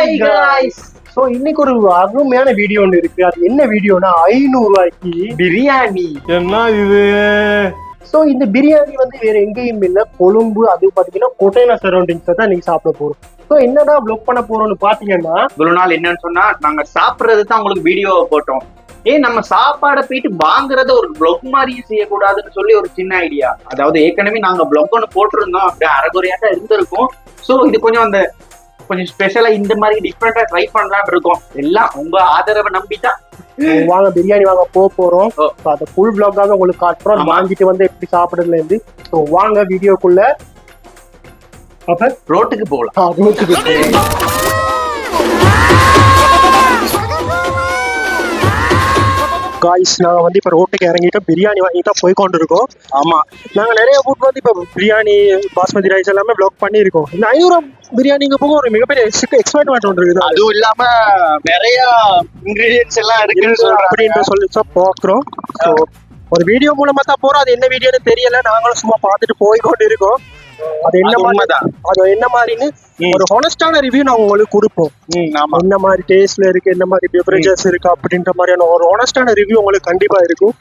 Hi guys so இன்னைக்கு ஒரு அருமையான வீடியோ ஒன்று இருக்கு. அது என்ன வீடியோனா ஐநூறு ரூபாய்க்கு பிரியாணி. என்ன இது? ஸோ இந்த பிரியாணி வந்து வேற எங்கேயும் இல்லை. கொழும்பு அது பார்த்தீங்கன்னா கொட்டைனா சரௌண்டிங்ஸ் தான் நீங்க சாப்பிட போறோம். ஸோ என்னடா ப்ளொக் பண்ண போறோம்னு பாத்தீங்கன்னா இவ்வளவு நாள் என்னன்னு சொன்னா நாங்க சாப்பிடுறது தான் உங்களுக்கு வீடியோ போட்டோம். ஏன் நம்ம சாப்பாடை போயிட்டு வாங்குறத ஒரு ப்ளொக் மாதிரி செய்யக்கூடாதுன்னு சொல்லி ஒரு சின்ன ஐடியா அதாவது ஏற்கனவே நாங்க ப்ளொக் ஒன்று போட்டிருந்தோம். அப்படியே அரைகுறையா தான் இருந்திருக்கும். ஸோ இது கொஞ்சம் அந்த கொஞ்சம் ஸ்பெஷலா இந்த மாதிரி டிஃப்ரெண்டா ட்ரை பண்ணலாம்னு இருக்கோம். எல்லாம் உங்க ஆதரவை நம்பிதான் வாங்க பிரியாணி வாங்க போக போறோம். அதை ஃபுல் பிளாக்காக உங்களுக்கு காட்டுறோம். வாங்கிட்டு வந்து எப்படி சாப்பிடுறதுல இருந்து ஸோ வாங்க வீடியோக்குள்ள. அப்ப ரோட்டுக்கு போகலாம். ரோட்டுக்கு போறோம். காய்ஸ் நாங்க வந்து இப்ப ரோட்டுக்கு இறங்கிட்டோம் பிரியாணி வாங்கி தான் போய் கொண்டு இருக்கோம் ஆமா. நாங்க நிறைய ஃபுட் வந்து இப்ப பிரியாணி பாஸ்மதி ரைஸ் எல்லாமே ப்ளாக் பண்ணியிருக்கோம். இந்த ஐநூறு பிரியாணிங்க போக ஒரு மிகப்பெரிய எக்ஸ்பெரிமெண்ட் ஒன்று இருக்குது. அதுவும் இல்லாம நிறைய இன்கிரீடியன்ஸ் எல்லாம் இருக்குன்னு அப்படின்ற சொல்லி தான் பாக்குறோம். ஸோ ஒரு வீடியோ மூலமா தான் போறோம். அது என்ன வீடியோன்னு தெரியல. நாங்களும் சும்மா பார்த்துட்டு போய் கொண்டு இருக்கோம் அது என்ன அது மாதிரி உண்மைதான். அது என்ன மாதிரின்னு. ஒரு ஹானஸ்டான ரிவ்யூ நான் உங்களுக்கு கொடுப்போம். ம், ஆமா. என்ன மாதிரி டேஸ்ட்ல இருக்கு என்ன மாதிரி பெவரேஜஸ் இருக்கு அப்படின்ற மாதிரியான ஒரு ஹானஸ்டான ரிவ்யூ உங்களுக்கு கண்டிப்பா இருக்கும்.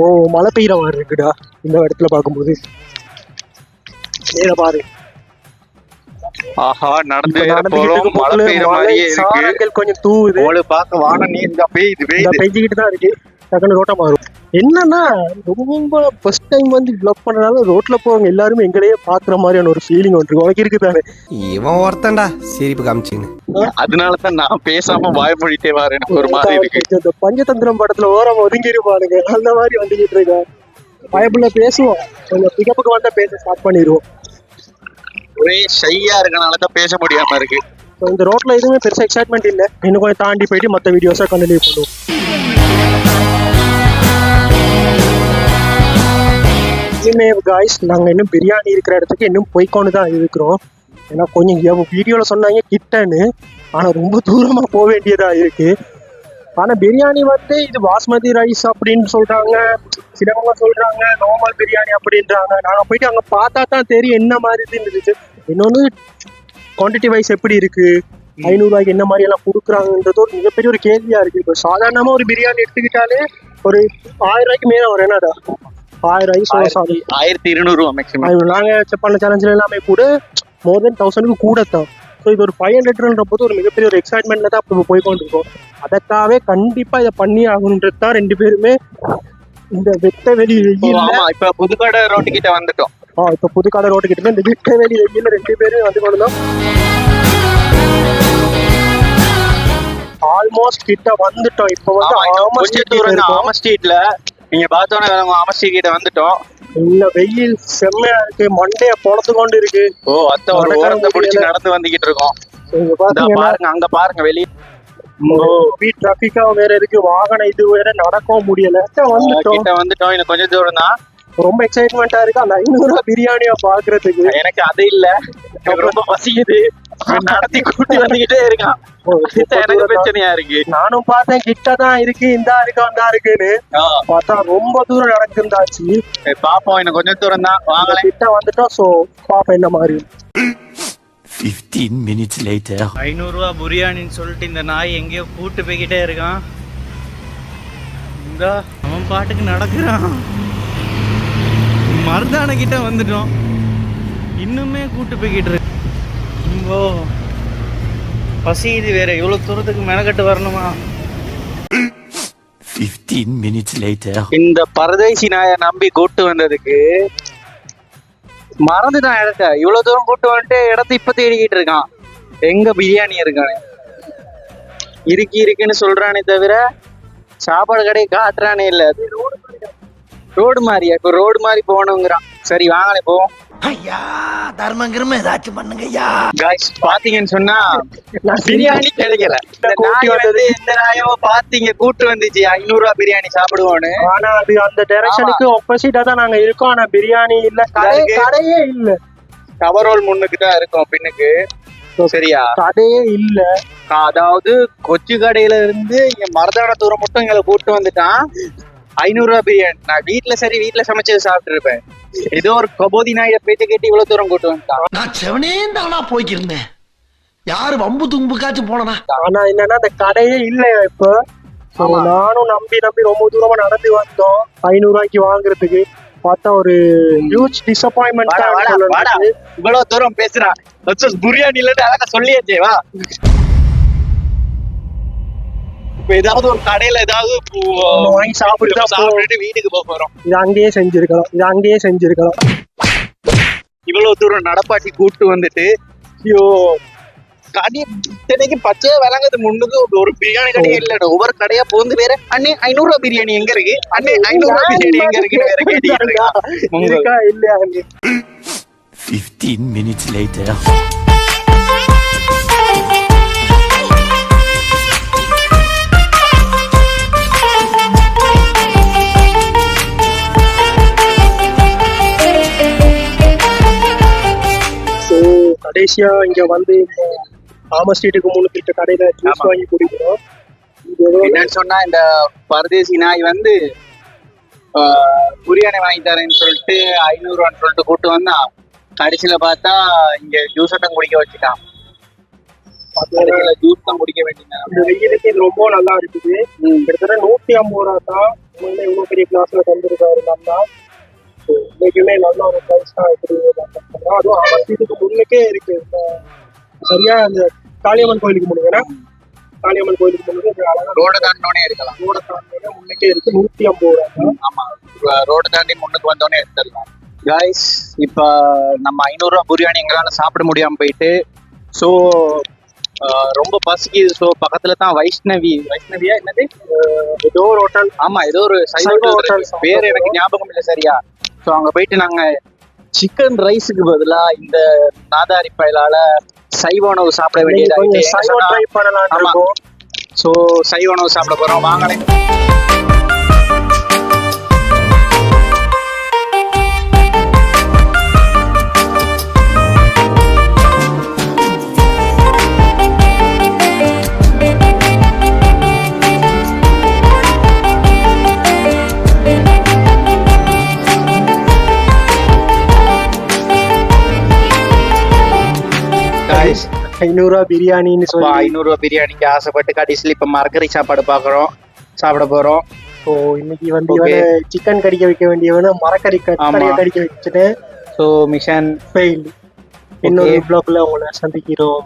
ஓ மழை பெய்யுற மாதிரி இருக்குடா. இந்த இடத்துல பார்க்கும்போது. நேர பாரு. ஆஹா நடந்து போறோம். மழை பெய்யுற மாதிரியே இருக்கு. கொஞ்சம் தூவுது. உங்களுக்கு பார்க்க வானம் நீர் தான் பெய்யுது இந்த பெய்யுது. பெஞ்சுக்கிட்டு தான் இருக்கு. டக்குனு ரோட்டா மாறும். என்னன்னா ரொம்ப ஃபர்ஸ்ட் டைம் வந்து ப்ளாக் பண்ணனால ரோட்ல போறவங்க எல்லாருமே எங்களையே பாக்குற மாதிரியான ஒரு ஃபீலிங் ஒன்று இருக்கு உனக்கு இருக்குதானே? இவன் ஒருத்தன்டா சிரிப்பு காமிச்சின்னு அதனால தான் நான் பேசாம வாய் மொழிட்டே வரேன் ஒரு மாதிரி இருக்கு. இந்த பஞ்சதந்திரம் படத்துல ஓரம் ஒதுங்கி இருப்பானுங்க அந்த மாதிரி வந்துகிட்டு இருக்கோம் பயப்புல பேசுவோம். கொஞ்சம் பிகப்புக்கு வந்தா பேச ஸ்டார்ட் பண்ணிடுவோம். ஒரே ஷையா இருக்கனால தான் பேச முடியாம இருக்கு. இந்த ரோட்ல எதுவுமே பெருசா எக்ஸைட்மெண்ட் இல்ல. இன்னும் கொஞ்சம் தாண்டி போயிட்டு மத்த வீடியோஸா கண்டினியூ பண்ணுவோம். இனிமே காய்ஸ் நாங்க இன்னும் பிரியாணி இருக்கிற இடத்துக்கு இன்னும் போய்க்கொண்டு தான் இருக்கிறோம். ஏன்னா கொஞ்சம் வீடியோல சொன்னாங்க கிட்டன்னு. ஆனா ரொம்ப தூரமா போக வேண்டியதா இருக்கு. ஆனா பிரியாணி வந்து இது பாஸ்மதி ரைஸ் அப்படின்னு சொல்றாங்க சிலவங்க சொல்றாங்க நார்மல் பிரியாணி அப்படின்றாங்க. நாங்க போயிட்டு அங்க பார்த்தா தான் தெரியும் என்ன மாதிரி இருந்துச்சு இன்னொன்னு குவான்டிட்டி வைஸ் எப்படி இருக்கு? ஐநூறு ரூபாய்க்கு என்ன மாதிரி எல்லாம் கொடுக்குறாங்கன்றது ஒரு மிகப்பெரிய ஒரு கேள்வியா இருக்கு. இப்போ சாதாரணமா ஒரு பிரியாணி எடுத்துக்கிட்டாலே ஒரு ஆயிரம் ரூபாய்க்கு மேல வரும். என்னடா? ஆயிரம் சாரி. ஆயிரத்தி இருநூறு மேக்ஸிமம் நாங்க பண்ண சேலஞ்சில் எல்லாமே கூட மோர் தென் தௌசண்ட்க்கு கூட தான். ஸோ இது ஒரு ஃபைவ் ஹண்ட்ரட்ன்ற போது ஒரு மிகப்பெரிய ஒரு எக்ஸைட்மெண்ட்ல தான் இப்போ போய் கொண்டிருக்கோம். அதற்காகவே கண்டிப்பா இதை பண்ணி ஆகணுன்றது தான் ரெண்டு பேருமே இந்த வெட்ட வெளி வெயில் இப்ப புதுக்கடை ரோட்டு கிட்ட வந்துட்டோம். ஆ இப்போ புதுக்கால ரோட்டு கிட்ட இந்த வெட்ட வெளி வெயில் ரெண்டு பேரும் வந்து கொண்டு தான் ஆல்மோஸ்ட் கிட்ட வந்துட்டோம். இப்போ வந்து ஆம ஸ்ட்ரீட்ல நீங்க பார்த்தோன்னே ஆம ஸ்ட்ரீட் கிட்ட வந்துட்டோம். இல்ல வெயில் செம்மையா இருக்கு. மண்டைய பொழத்து கொண்டு இருக்கு. ஓ அத்தை ஒரு ஓரத்தை பிடிச்சு. நடந்து வந்துகிட்டு இருக்கோம். இங்க பாருங்க அங்க பாருங்க வெளியே டிராபிக்கா வேற இருக்கு. வாகனம் இது வேற நடக்கவும் முடியல. வந்துட்டோம். கிட்ட வந்துட்டோம். இன்னும் கொஞ்சம் தூரம் தான். ரொம்ப எக்ஸைட்மெண்டா இருக்கு. அந்த ஐநூறு ரூபாய் பிரியாணியா பாக்குறதுக்கு எனக்கு அது இல்ல. எனக்கு ரொம்ப பசிக்குது. நடத்தி கூட்டி வந்துகிட்டே இருக்கான். எனக்கு பிரச்சனையா இருக்கு. நானும் பார்த்தேன் கிட்ட தான் இருக்கு இந்தா இருக்கு வந்தா இருக்குன்னு. பார்த்தா ரொம்ப தூரம் நடக்குந்தாச்சு பாப்போம் இன்னும் கொஞ்சம் தூரம் தான். வாங்கலை கிட்ட வந்துட்டோம் சோ பாப்போம் என்ன மாதிரி. 15 minutes later. ஐநூறுரூவா பிரியாணின்னு சொல்லிட்டு இந்த நாய் எங்கேயோ கூட்டு போய்கிட்டே இருக்கான். இந்த அவன் பாட்டுக்கு நடக்கிறான். மருதான கிட்ட வந்துட்டோம். இன்னுமே கூட்டு போய்கிட்டு இருக்கு. இங்கோ பசியுது வேற. இவ்வளோ தூரத்துக்கு மெனக்கட்டு வரணுமா? 15 minutes later. இந்த பரதேசி நாயை நம்பி கூட்டு வந்ததுக்கு மறந்துட்டான் இடத்த. இவ்வளவு தூரம் கூட்டு வந்துட்டு இடத்த இப்ப தேடிக்கிட்டு இருக்கான். எங்க பிரியாணி இருக்கானே? இருக்கு இருக்குன்னு சொல்றானே தவிர சாப்பாடு கடையை காட்டுறானே இல்ல. ரோடு மாதிரியா இப்ப ரோடு மாதிரி போகணுங்கிறான். சரி வாங்கலே போவோம். ஐயா தர்மங்கிரம ஏதாச்சும் பண்ணுங்க ஐயா. காய்ஸ் பாத்தீங்கன்னு சொன்னா பிரியாணி கிடைக்கல இந்த நாய் வந்து இந்த நாயோ பாத்தீங்க கூட்டு வந்துச்சு. ஐநூறு ரூபாய் பிரியாணி சாப்பிடுவோன்னு. ஆனா அது அந்த டைரக்ஷனுக்கு ஆப்போசிட்டா தான் நாங்க இருக்கோம். ஆனா பிரியாணி இல்ல. கடை. கடையே இல்ல. கவரோல் முன்னுக்கு தான் இருக்கும் பின்னுக்கு. சரியா? கடையே இல்ல. அதாவது கொச்சி கடையில இருந்து இங்க மரதான தூரம் மட்டும் எங்களை கூட்டு வந்துட்டான். ஐநூறு ரூபாய் பிரியாணி. நான் வீட்டுல சரி வீட்டுல சமைச்சது சாப்பிட்டு இருப்பேன் ஏதோ ஒரு கபோதி நாய பேச்ச கேட்டு இவ்வளவு தூரம் கூட்டு வந்துட்டான் நான் செவனே தானா போய்க்கிருந்தேன். யாரு வம்பு தும்புக்காச்சும் போனனா? ஆனா என்னன்னா அந்த கடையே இல்லையா இப்போ. நானும் நம்பி நம்பி ரொம்ப தூரமா நடந்து வந்தோம். ஐநூறு ரூபாய்க்கு வாங்குறதுக்கு. பார்த்தா ஒரு ஹியூஜ் டிசப்பாயின்மெண்ட். இவ்வளவு தூரம் பேசுறான் பிரியாணி இல்லட்டு அழகா சொல்லியாச்சே வா. இப்ப ஏதாவது ஒரு கடையில ஏதாவது வாங்கி சாப்பிட்டு. சாப்பிட்டுட்டு வீட்டுக்கு போக போறோம். இது அங்கேயே செஞ்சிருக்கலாம். இது அங்கேயே செஞ்சிருக்கலாம். இவ்வளவு தூரம் நடப்பாட்டி கூட்டு வந்துட்டு ஐயோ கடி இத்தனைக்கு பச்சையா விளங்குது முன்னுக்கு. ஒரு பிரியாணி கடையே இல்ல ஒவ்வொரு கடையா போந்து வேற. அண்ணே ஐநூறு ரூபாய் பிரியாணி எங்க இருக்கு? அண்ணே ஐநூறு ரூபாய் பிரியாணி எங்க இருக்கு? வேற இருக்கா? இல்லையா? அங்கே 15 minutes later. கடைசியா இங்க வந்து இந்த ஆமா ஸ்ட்ரீட்டுக்கு முன்னுக்கு இருக்க கடையில ஜூஸ். வாங்கி குடிக்கிறோம். என்னன்னு சொன்னா இந்த பரதேசி நாய் வந்து பிரியாணி வாங்கி தரேன்னு சொல்லிட்டு ஐநூறு ரூபான்னு சொல்லிட்டு கூட்டு வந்தான் கடைசியில பார்த்தா இங்க ஜூஸ் அட்டம் குடிக்க வச்சுட்டான். ஜூஸ் தான் குடிக்க வேண்டியது. இந்த வெயிலுக்கு இது ரொம்ப நல்லா இருக்குது. கிட்டத்தட்ட நூத்தி ஐம்பது ரூபா தான். இவ்வளவு பெரிய கிளாஸ்ல தந்துருக்காரு நல்லா So, இன்னைக்குமே நல்ல ஒரு பிரைஸ் தான். அதுவும் ஆமா ஸ்ட்ரீட்டுக்கு முன்னுக்கே இருக்கு. சரியா அந்த காளியம்மன் கோயிலுக்கு முன்னுக்கு காளியம்மன் கோயிலுக்கு முன்னுக்கு அழகா ரோடு தாண்டோனே இருக்கலாம். ரோட தாண்டினா முன்னுக்கே இருக்கு. நூத்தி ஐம்பது ரூபா. ஆமா. ரோடு தாண்டி முன்னுக்கு வந்தோடனே எடுத்துடலாம். காய்ஸ் இப்ப நம்ம ஐநூறு ரூபாய் பிரியாணி எங்களால சாப்பிட முடியாம போயிட்டு ஸோ ரொம்ப பசிக்குது. ஸோ பக்கத்துல தான் வைஷ்ணவி வைஷ்ணவியா என்னது? ஏதோ ஒரு ஹோட்டல் ஆமா ஏதோ ஒரு சைவ இருக்கு. பேர் எனக்கு ஞாபகம் இல்லை சரியா. ஸோ அங்க போயிட்டு நாங்க சிக்கன் ரைஸுக்கு பதிலா இந்த நாதாரி பயலால சைவ உணவு சாப்பிட இன்னைக்கு கொஞ்சம் வேண்டியது சைவம் ட்ரை பண்ணலாம் ஸோ சைவ உணவு சாப்பிட போறோம். வாங்களேன் Guys, ஐநூறு ரூபா பிரியாணின்னு சொல்லி. ஐநூறு ரூபாய் பிரியாணிக்கு ஆசைப்பட்டு கடைசியில் இப்ப மரக்கறி சாப்பாடு பாக்குறோம் சாப்பிட போறோம். ஸோ இன்னைக்கு வந்து. இவனை சிக்கன் கடிக்க வைக்க வேண்டியவன மரக்கறி கடிக்க வச்சுட்டு ஸோ மிஷன் ஃபெயில் இன்னொரு பிளாக்ல உங்களை சந்திக்கிறோம்.